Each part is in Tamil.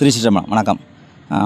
திருச்சிற்றம்பலம். வணக்கம்.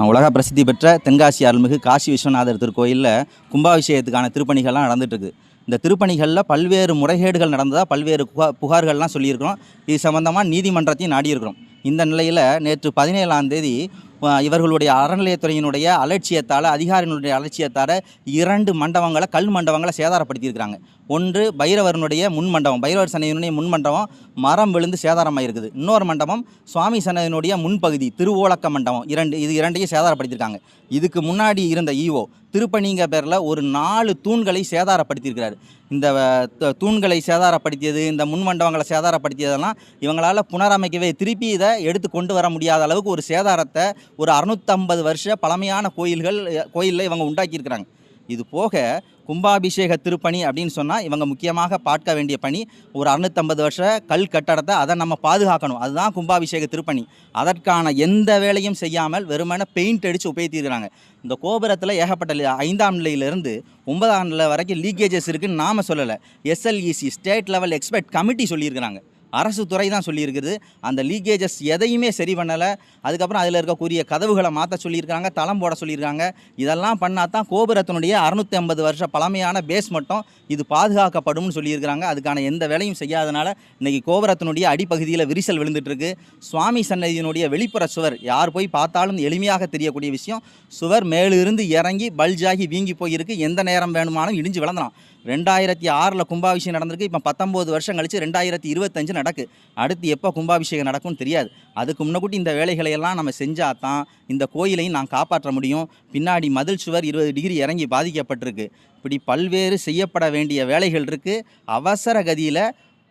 உலக பிரசித்தி பெற்ற தென்காசி அருள்மிகு காசி விஸ்வநாதர் திருக்கோயிலில் கும்பாபிஷேகத்துக்கான திருப்பணிகள்லாம் நடந்துட்டுருக்கு. இந்த திருப்பணிகளில் பல்வேறு முறைகேடுகள் நடந்ததாக பல்வேறு புகா புகார்கள்லாம் சொல்லியிருக்கிறோம். இது சம்மந்தமாக நீதிமன்றத்தையும் நாடியிருக்கிறோம். இந்த நிலையில் நேற்று பதினேழாம் தேதி இவர்களுடைய அறநிலையத்துறையினுடைய அலட்சியத்தால் அதிகாரிகளுடைய அலட்சியத்தால் இரண்டு மண்டபங்களை கல் மண்டபங்களை சேதாரப்படுத்தியிருக்கிறாங்க. ஒன்று பைரவரனுடைய முன் மண்டபம். பைரவர் சன்னதியினுடைய முன் மண்டபம் மரம் விழுந்து சேதாரமாக இருக்குது. இன்னொரு மண்டபம் சுவாமி சன்னதியினுடைய முன்பகுதி திருவோலக்க மண்டபம். இரண்டு இது இரண்டையும் சேதாரப்படுத்தியிருக்காங்க. இதுக்கு முன்னாடி இருந்த ஈஓ திருப்பணிங்க பேரில் ஒரு நாலு தூண்களை சேதாரப்படுத்தியிருக்கிறாரு. இந்த த- தூண்களை சேதாரப்படுத்தியது இந்த முன்மண்டபங்களை சேதாரப்படுத்தியதெல்லாம் இவங்களால் புனரமைக்கவே திருப்பி இதை எடுத்து கொண்டு வர முடியாத அளவுக்கு ஒரு சேதாரத்தை ஒரு அறுநூத்தம்பது வருஷ பழமையான கோயில்கள் கோயிலில் இவங்க உண்டாக்கியிருக்கிறாங்க. இது போக கும்பாபிஷேக திருப்பணி அப்படின்னு சொன்னால் இவங்க முக்கியமாக பார்க்க வேண்டிய பணி ஒரு அறுநூத்தம்பது வருஷ கல் கட்டடத்தை அதை நம்ம பாதுகாக்கணும். அதுதான் கும்பாபிஷேக திருப்பணி. அதற்கான எந்த வேலையும் செய்யாமல் வெறுமன பெயிண்ட் அடித்து உபயோகித்திருக்கிறாங்க. இந்த கோபுரத்தில் ஏகப்பட்ட ஐந்தாம் நிலையிலிருந்து ஒன்பதாம் நிலை வரைக்கும் லீக்கேஜஸ் இருக்குதுன்னு நாம் சொல்லலை. SLEC state level expert committee சொல்லியிருக்கிறாங்க. அரசு துறை தான் சொல்லியிருக்குது. அந்த லீக்கேஜஸ் எதையுமே சரி பண்ணலை. அதுக்கப்புறம் அதில் இருக்கக்கூடிய கதவுகளை மாற்ற சொல்லியிருக்காங்க தளம் போட சொல்லியிருக்காங்க. இதெல்லாம் பண்ணால் தான் கோபுரத்தினுடைய அறுநூற்றி ஐம்பது வருஷ பழமையான பேஸ் மட்டும் இது பாதுகாக்கப்படும்னு சொல்லியிருக்கிறாங்க. அதுக்கான எந்த வேலையும் செய்யாதனால இன்றைக்கி கோபுரத்தினுடைய அடிப்பகுதியில் விரிசல் விழுந்துட்டுருக்கு. சுவாமி சன்னதியினுடைய வெளிப்புற சுவர் யார் போய் பார்த்தாலும் எளிமையாக தெரியக்கூடிய விஷயம். சுவர் மேலிருந்து இறங்கி பல்ஜாகி வீங்கி போயிருக்கு. எந்த நேரம் வேணுமானாலும் இடிஞ்சு விளந்தலாம். ரெண்டாயிரத்தி ஆறில் கும்பாபிஷேகம் நடந்திருக்கு. இப்போ பத்தொம்போது வருஷம் கழித்து ரெண்டாயிரத்தி இருபத்தஞ்சு நடக்கு. அடுத்து எப்போ கும்பாபிஷேகம் நடக்கும்னு தெரியாது. அதுக்கு முன்னக்கூட்டி இந்த வேலைகளை எல்லாம் நம்ம செஞ்சால் தான் இந்த கோயிலையும் நான் காப்பாற்ற முடியும். பின்னாடி மதில் சுவர் இருபது டிகிரி இறங்கி பாதிக்கப்பட்டிருக்கு. இப்படி பல்வேறு செய்யப்பட வேண்டிய வேலைகள் இருக்குது அவசர கதியில்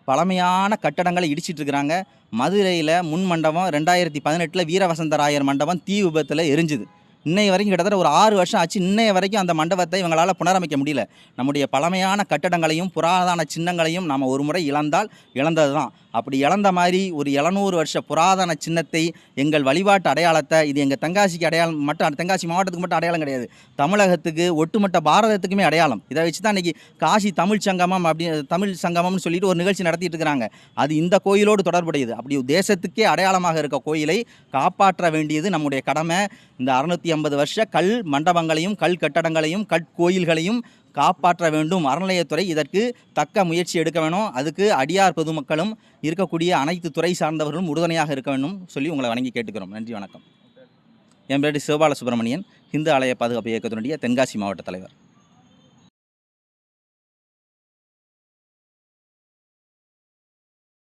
பழமையான கட்டடங்களை இடிச்சிட்டு இருக்கிறாங்க. மதுரையில் முன் மண்டபம் ரெண்டாயிரத்தி பதினெட்டில் வீரவசந்தராயர் மண்டபம் தீ விபத்தில் எரிஞ்சுது. இன்றைய வரைக்கும் கிட்டத்தட்ட ஒரு ஆறு வருஷம் ஆச்சு. இன்னைய வரைக்கும் அந்த மண்டபத்தை இவங்களால் புனரமைக்க முடியல. நம்முடைய பழமையான கட்டடங்களையும் புராதன சின்னங்களையும் நாம் ஒரு முறை இழந்தால் இழந்தது தான் அப்படி இழந்த மாதிரி ஒரு எழுநூறு வருஷ புராதன சின்னத்தை எங்கள் வழிபாட்டு அடையாளத்தை இது எங்கள் தென்காசிக்கு அடையாளம் மட்டும் தென்காசி மாவட்டத்துக்கு மட்டும் அடையாளம் கிடையாது. தமிழகத்துக்கு ஒட்டுமொத்த பாரதத்துக்குமே அடையாளம். இதை வச்சு தான் இன்றைக்கி காசி தமிழ் சங்கமம் அப்படி தமிழ் சங்கமம்னு சொல்லிட்டு ஒரு நிகழ்ச்சி நடத்திட்டு இருக்கிறாங்க. அது இந்த கோயிலோடு தொடர்புடையது. அப்படி தேசத்துக்கே அடையாளமாக இருக்க கோயிலை காப்பாற்ற வேண்டியது நம்முடைய கடமை. இந்த அறுநூற்றி ஐம்பது வருஷ கல் மண்டபங்களையும் கல் கட்டடங்களையும் கற்கோயில்களையும் காப்பாற்ற வேண்டும். அறநிலையத்துறை இதற்கு தக்க முயற்சி எடுக்க வேணும். அதுக்கு அடியார் பொதுமக்களும் இருக்கக்கூடிய அனைத்து துறை சார்ந்தவர்களும் உறுதுணையாக இருக்க வேண்டும் சொல்லி உங்களை வணங்கி கேட்டுக்கிறோம். நன்றி வணக்கம். என் பேர் சிவபால சுப்பிரமணியன் இந்து ஆலய பாதுகாப்பு இயக்கத்தினுடைய தென்காசி மாவட்ட தலைவர்.